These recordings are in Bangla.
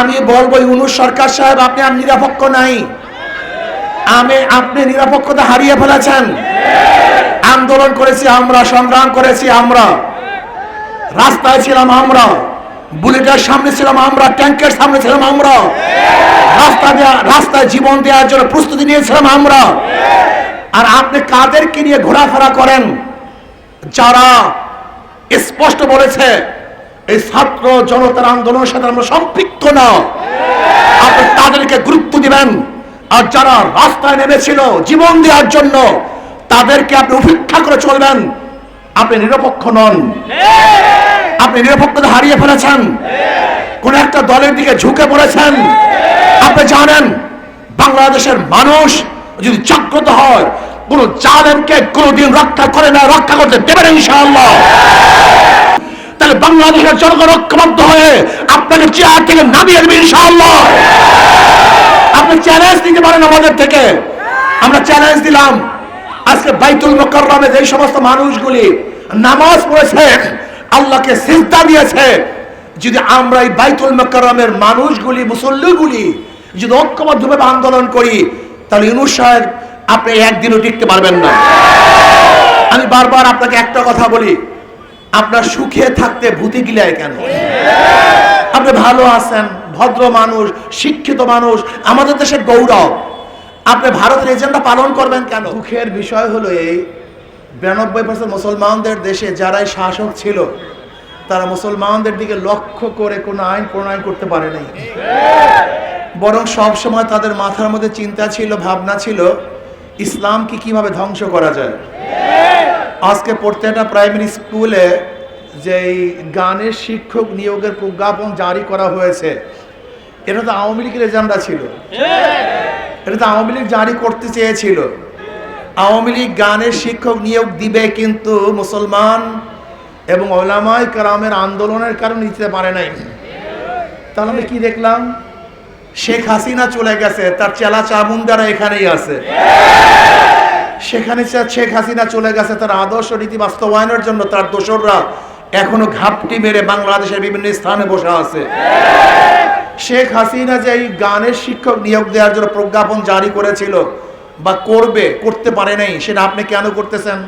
আমি বলব, ইউনুস সরকার সাহেব, আপনি আর নিরাপক্ষ নাই। আমি, আপনি নিরাপক্ষতা হারিয়ে ফেলেছেন। আন্দোলন করেছি আমরা, সংগ্রাম করেছি আমরা। রাস্তায় ছিলাম আমরা, বুলেটের সামনে ছিলাম আমরা ট্যাঙ্কের সামনে ছিলাম আমরা। রাস্তা দেওয়া রাস্তায় জীবন দেওয়ার জন্য প্রস্তুতি নিয়েছিলাম আমরা। আর আপনি কাদেরকে নিয়ে ঘোরাফেরা করেন? যারা স্পষ্ট বলেছে এই ছাত্র জনতার আন্দোলনের সাথে আমরা সম্পৃক্ত না। আপনি তাদেরকে গুরুত্ব দিবেন। আর যারা রাস্তায় নেমেছিল জীবন দেওয়ার জন্য, তাদেরকে আপনি উপেক্ষা করে চলবেন। আপনি নিরপেক্ষ নন। আপনি নিরপেক্ষতা হারিয়ে ফেলেছেন। কোন একটা দলের দিকে ঝুঁকে পড়েছেন। আপনি জানেন, বাংলাদেশের মানুষ যদি জাগ্রত হয়, কোন জালেমকে কোনদিন রক্ষা করে না, রক্ষা করতে দেবেন ইনশাআল্লাহ। তাহলে বাংলাদেশের জনগণ ঐক্যবদ্ধ হয়ে আপনাকে চেয়ার থেকে নামিয়ে দেবে ইনশাআল্লাহ। আপনি চ্যালেঞ্জ দিতে পারেন আমাদের থেকে। আমরা চ্যালেঞ্জ দিলাম। আজকে বাইতুল মোকাররমে যে সমস্ত মানুষগুলি নামাজ পড়েছে, আল্লাহকে সিজদা দিয়েছে, যদি আমরা এই বাইতুল মোকাররমের মানুষগুলি, মুসল্লিগুলি যদি ঐক্যবদ্ধভাবে আন্দোলন করি, তাহলে ইউনুস সাহেব, আপনি একদিনও টিকতে পারবেন না। আমি বারবার আপনাকে একটা কথা বলি। আপনার সুখে থাকতে ভূতি গিলায় কেন? আপনি ভালো আছেন, ভদ্র মানুষ, শিক্ষিত মানুষ, আমাদের দেশের গৌরব। আপনি ভারতের এজেন্ডা পালন করবেন কেন? দুঃখের বিষয় হলো এই, বিরানব্বই পার্সেন্ট মুসলমানদের দেশে যারাই শাসক ছিল, তারা মুসলমানদের দিকে লক্ষ্য করে কোনো আইন প্রণয়ন করতে পারে নাই। বরং সব সময় তাদের মাথার মধ্যে চিন্তা ছিল, ভাবনা ছিল, ইসলামকে কীভাবে ধ্বংস করা যায়? আজকে প্রত্যেকটা প্রাইমারি স্কুলে যেই গানের শিক্ষক নিয়োগের প্রজ্ঞাপন জারি করা হয়েছে, এটা তো আওয়ামী লীগের এজেন্ডা ছিল। এটা তো আওয়ামী লীগ জারি করতে চেয়েছিল। আওয়ামী লীগ গানের শিক্ষক নিয়োগ দিবে কিন্তু মুসলমান এবং ওলামাই কারামের আন্দোলনের কারণে নিতে পারে নাই। তাহলে আমরা কি দেখলাম? শেখ হাসিনা চলে গেছে, তার চেলা চামুন্দারা এখানেই আছে। সেখানে শেখ হাসিনা চলে গেছে তার আদর্শ নীতি বাস্তবায়নের জন্য, তার দোসররা এখনও ঘাপটি মেরে বাংলাদেশের বিভিন্ন স্থানে বসে আছে। শেখ হাসিনা যে এই গানের শিক্ষক নিয়োগ দেওয়ার জন্য প্রজ্ঞাপন জারি করেছিল বা করবে, করতে পারে নাই, সেটা আপনি কেন করতেছেন?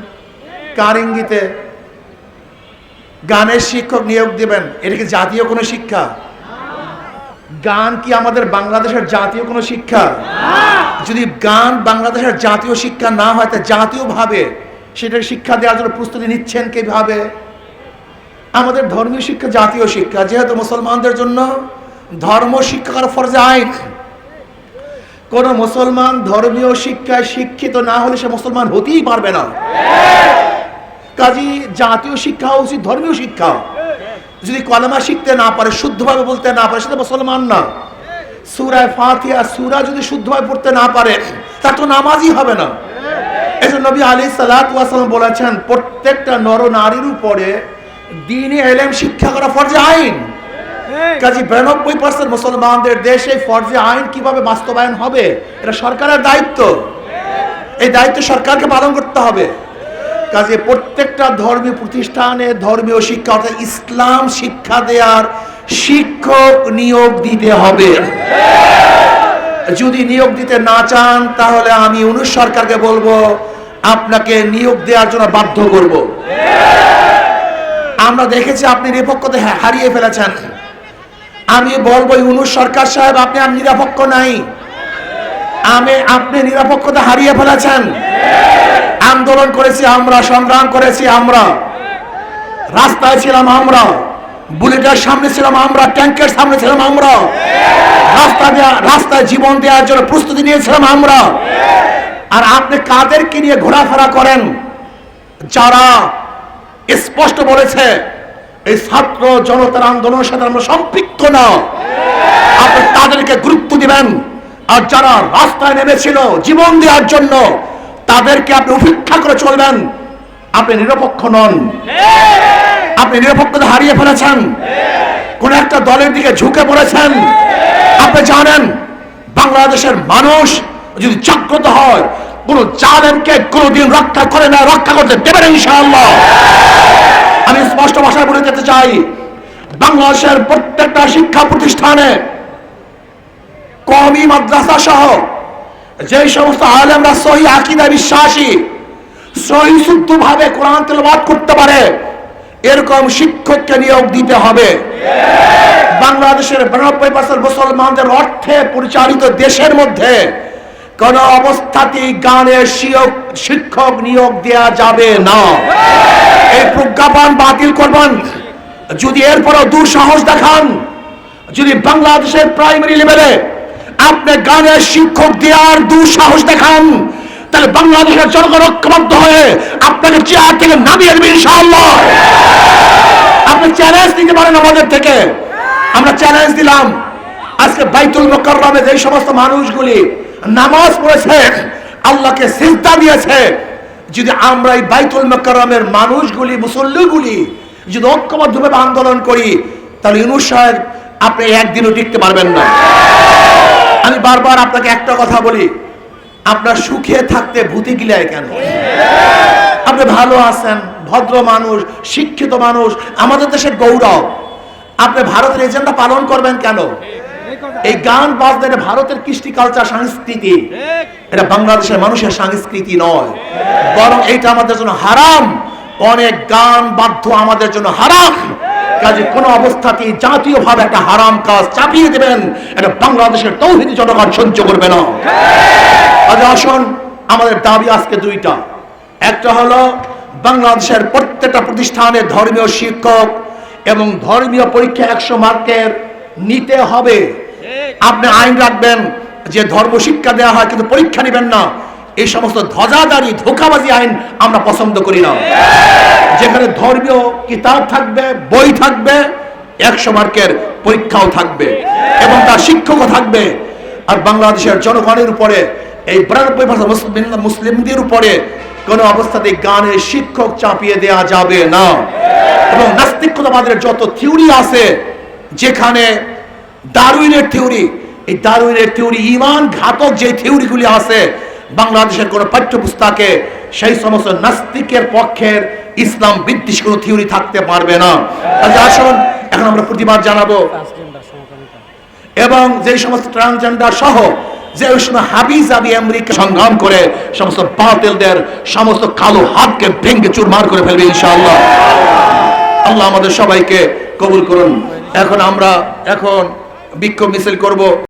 কার ইঙ্গিতে? গানের শিক্ষক নিয়োগ দেবেন, এটা কি জাতীয় কোনো শিক্ষা? গান কি আমাদের বাংলাদেশের জাতীয় কোনো শিক্ষা? যদি গান বাংলাদেশের জাতীয় শিক্ষা না হয়, তা জাতীয়ভাবে সেটার শিক্ষা দেওয়ার জন্য প্রস্তুতি নিচ্ছেন কীভাবে? আমাদের ধর্মীয় শিক্ষা জাতীয় শিক্ষা, যেহেতু মুসলমানদের জন্য ধর্ম শিক্ষা শিক্ষার ফরজে আইন। কোন মুসলমান ধর্মীয় শিক্ষায় শিক্ষিত না হলে সে মুসলমান হতেই পারবে না। কাজী জাতীয় শিক্ষা উচিত ধর্মীয় শিক্ষা। যদি কলেমা শিখতে না পারে শুদ্ধভাবে বলতে না পারে সেটা মুসলমান না। সুরায় ফাতিহা সুরা যদি শুদ্ধভাবে পড়তে না পারে তা তো নামাজই হবে না। এই জন্য নবী আলী সালাম বলেছেন প্রত্যেকটা নর নারীর উপরে দিনে এলেম শিক্ষা করা ফরজে আইন। কাজী বিরানব্বই পার্সেন্ট মুসলমানদের দেশে ফরজে আইন কীভাবে বাস্তবায়ন হবে এটা সরকারের দায়িত্ব। এই দায়িত্ব সরকারকে পালন করতে হবে। কাজে প্রত্যেকটা ধর্মীয় প্রতিষ্ঠানে ধর্মীয় শিক্ষা, অর্থাৎ ইসলাম শিক্ষা দেওয়ার শিক্ষক নিয়োগ দিতে হবে। যদি নিয়োগ দিতে না চান, তাহলে আমি অনুষ সরকারকে বলব, আপনাকে নিয়োগ দেওয়ার জন্য বাধ্য করব। আমরা দেখেছি আপনি নিরপেক্ষতা হারিয়ে ফেলেছেন। আমি বলব ইউনুস সরকার সাহেব, আপনি আর নিরপেক্ষ নাই। আমি, আপনি নিরপেক্ষতা হারিয়ে ফেলেছেন। আন্দোলন করেছি আমরা, সংগ্রাম করেছি আমরা। রাস্তায় ছিলাম আমরা, বুলেটের সামনে ছিলাম আমরা, ট্যাঙ্কের সামনে ছিলাম আমরা। রাস্তা রাস্তায় জীবন দেওয়ার জন্য প্রস্তুতি নিয়েছিলাম আমরা। আর আপনি কাদেরকে নিয়ে ঘোরাফেরা করেন? যারা স্পষ্ট বলেছে, এই ছাত্র জনতার আন্দোলনের সাথে আমরা সম্পৃক্ত না। আপনি তাদেরকে গুরুত্ব দিবেন। আর যারা রাস্তায় নেমেছিল জীবন দেওয়ার জন্য তাদেরকে আপনি উপেক্ষা করে চলবেন। আপনি নিরপেক্ষ নন। আপনি নিরপেক্ষতা হারিয়ে ফেলেছেন। কোন একটা দলের দিকে ঝুঁকে পড়েছেন। আপনি জানেন, বাংলাদেশের মানুষ যদি জাগ্রত হয়, কোন জালেমকে কোনদিন রক্ষা করে না, রক্ষা করতে দেবেন ইনশাআল্লাহ। আমি স্পষ্ট ভাষায় বলে যেতে চাই, বাংলাদেশের প্রত্যেকটা শিক্ষা প্রতিষ্ঠানে কমি মাদ্রাসা সহ যে সমস্ত আলেমরা সহি আকিদা বিশ্বাসী, সহি শুদ্ধ ভাবে কোরআন তেলাওয়াত করতে পারে, এরকম শিক্ষককে নিয়োগ দিতে হবে। বাংলাদেশের বিরানব্বই পার্সেন্ট মুসলমানদের অর্থে পরিচালিত দেশের মধ্যে কোন অবস্থাতেই গানের শিক্ষক নিয়োগ দেয়া যাবে না। এই প্রজ্ঞাপন বাতিল করবেন। যদি এরপরও দুঃসাহস দেখান, যদি বাংলাদেশের প্রাইমারি লেভেলে আপনি গানের শিক্ষক দেওয়ার দুঃসাহস দেখান। তাহলে বাংলাদেশের জনগণ ঐক্যবদ্ধ হয়ে আপনাকে চেয়ার থেকে নামিয়ে দেবে ইনশাআল্লাহ। আপনি চ্যালেঞ্জ দিতে পারেন আমাদের থেকে। আমরা চ্যালেঞ্জ দিলাম। আজকে বাইতুল মোকাররমে যে সমস্ত মানুষগুলি নামাজ পড়েছে, আল্লাহকে সিজদা দিয়েছে, যদি আমরা এই বাইতুল মোকাররমের মানুষগুলি, মুসল্লিগুলি যদি ঐক্যবদ্ধভাবে আন্দোলন করি, তাহলে ইউনুস সাহেব, আপনি একদিনও টিকতে পারবেন না। আমি বারবার আপনাকে একটা কথা বলি। আপনার সুখে থাকতে ভূতে গিলায় কেন? আপনি ভালো আছেন, ভদ্র মানুষ, শিক্ষিত মানুষ, আমাদের দেশের গৌরব। আপনি ভারতের এজেন্ডা পালন করবেন কেন? এই গান বাজনা এটা ভারতের কৃষ্টি কালচার, সংস্কৃতি। এটা বাংলাদেশের মানুষের সংস্কৃতি নয়। বরং এটা আমাদের জন্য হারাম। অনেক গান বাধ্য আমাদের জন্য হারাম। কাজে কোনো অবস্থাতেই জাতীয় ভাবে একটা হারাম কাজ চাপিয়ে দেবেন। এটা বাংলাদেশের তৌহিদি জনগণ সহ্য করবে না। আজ আসুন, আমাদের দাবি আজকে দুইটা। একটা হলো, বাংলাদেশের প্রত্যেকটা প্রতিষ্ঠানে ধর্মীয় শিক্ষক এবং ধর্মীয় পরীক্ষা একশো মার্কের নিতে হবে। আপনি আইন রাখবেন যে ধর্ম শিক্ষা দেওয়া হয়, কিন্তু পরীক্ষা নেবেন না। এই সমস্ত ধ্বজাদারি ধোকাবাজি আইন আমরা পছন্দ করি না। যেখানে ধর্মীয় কিতাব থাকবে, বই থাকবে, একশো মার্কের পরীক্ষাও থাকবে এবং তার শিক্ষকও থাকবে। আর বাংলাদেশের জনগণের উপরে, এই বিরানব্বই ভাষা মুসলিমদের উপরে কোন অবস্থাতে গানের শিক্ষক চাপিয়ে দেয়া যাবে না। এবং নাস্তিকতাবাদের যত থিওরি আছে, যেখানে দারুইনের থিওরি, এই দারুইনের থিওরি ইমান ঘাতক যে থিওরিগুলি আছে বাংলাদেশের কোন পাঠ্যপুস্তকে সেই সমস্ত নাস্তিকের পক্ষের ইসলাম বিদ্বেষ কোনো থিওরি থাকতে পারবে না। আসুন, এখন আমরা প্রতিবাদ জানাব। এবং যে সমস্ত ট্রান্সজেন্ডার সহ, যে ওই সময় হাবি জাবি আমেরিকা সংগ্রাম করে সমস্ত বাতিলদের সমস্ত কালো হাতকে ভেঙ্গে চুরমার করে ফেলবে ইনশাআল্লাহ। আল্লাহ আমাদের সবাইকে কবুল করুন। এখন আমরা, এখন বিক্ষোভ মিছিল করব।